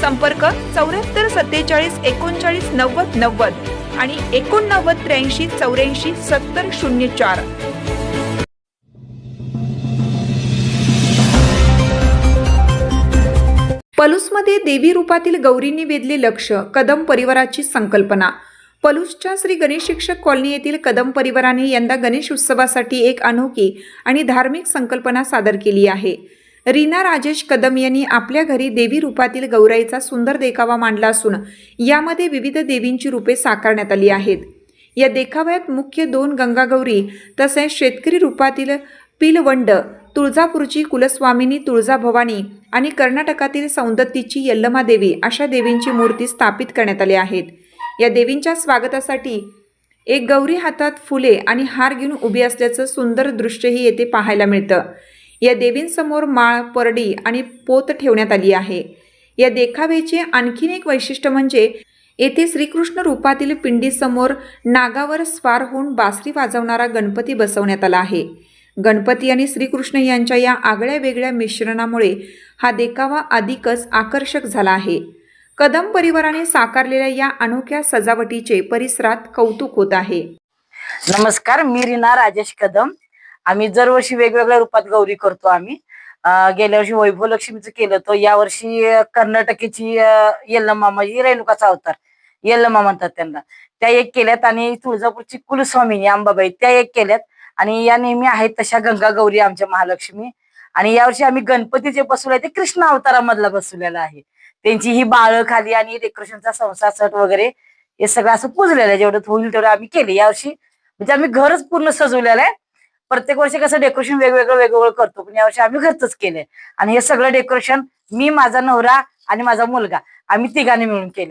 संपर्क चौऱ्याहत्तर सत्तेचाळीस एकोणचाळीस नव्वद नव्वद आणि एकोणनव्वद त्र्याऐंशी चौऱ्याऐंशी सत्तर शून्य चार. पलूसमध्ये देवी रूपातील गौरींनी वेधले लक्ष कदम परिवाराची संकल्पना. पलूसच्या श्री गणेश शिक्षक कॉलनी येथील कदम परिवाराने यंदा गणेश उत्सवासाठी एक अनोखी आणि धार्मिक संकल्पना सादर केली आहे. रीना राजेश कदम यांनी आपल्या घरी देवी रूपातील गौराईचा सुंदर देखावा मांडला असून यामध्ये विविध देवींची रूपे साकारण्यात आली आहेत. या देखाव्यात मुख्य दोन गंगागौरी तसेच शेतकरी रूपातील पिलवंड तुळजापूरची कुलस्वामिनी तुळजाभवानी आणि कर्नाटकातील सौंदत्तीची यल्लमा देवी अशा देवींची मूर्ती स्थापित करण्यात आल्या आहेत. या देवींच्या स्वागतासाठी एक गौरी हातात फुले आणि हार घेऊन उभी असल्याचं सुंदर दृश्यही येथे पाहायला मिळतं. या देवींसमोर माळ परडी आणि पोत ठेवण्यात आली आहे. या देखाव्याचे आणखीन एक वैशिष्ट्य म्हणजे येथे श्रीकृष्ण रूपातील पिंडीसमोर नागावर स्वार होऊन बासरी वाजवणारा गणपती बसवण्यात आला आहे. गणपती आणि श्रीकृष्ण यांच्या या आगळ्या वेगळ्या मिश्रणामुळे हा देखावा अधिकच आकर्षक झाला आहे. कदम परिवाराने साकारलेल्या या अनोख्या सजावटीचे परिसरात कौतुक होत आहे. नमस्कार मी रीना राजेश कदम. आम्ही दरवर्षी वेगवेगळ्या रूपात गौरी करतो आम्ही. गेल्या वर्षी वैभव लक्ष्मीचं केलं होतं. यावर्षी कर्नाटकेची कर्नाटकीची अं, म्हणजे रेणुकाचा अवतार. यल्लमा म्हणतात त्यांना. त्या एक केल्यात आणि तुळजापूरची कुलस्वामिनी अंबाबाई त्या एक केल्यात. आणि या नेहमी आहेत तशा गंगा गौरी आमच्या महालक्ष्मी. आणि यावर्षी आम्ही गणपती जे बसवले ते कृष्ण अवतारामधला बसवलेला आहे. त्यांची ही बाळ खाली आणि डेकोरेशनचा संसार सट वगैरे हे सगळं असं पुजलेलं आहे. जेवढं होईल तेवढं आम्ही केले. यावर्षी म्हणजे आम्ही घरच पूर्ण सजवलेलं आहे. प्रत्येक वर्षी कसं डेकोरेशन वेगवेगळं वेगवेगळं करतो. पण यावर्षी आम्ही घरच केलंय. आणि हे सगळं डेकोरेशन मी माझा नवरा आणि माझा मुलगा आम्ही तिघांनी मिळून केलं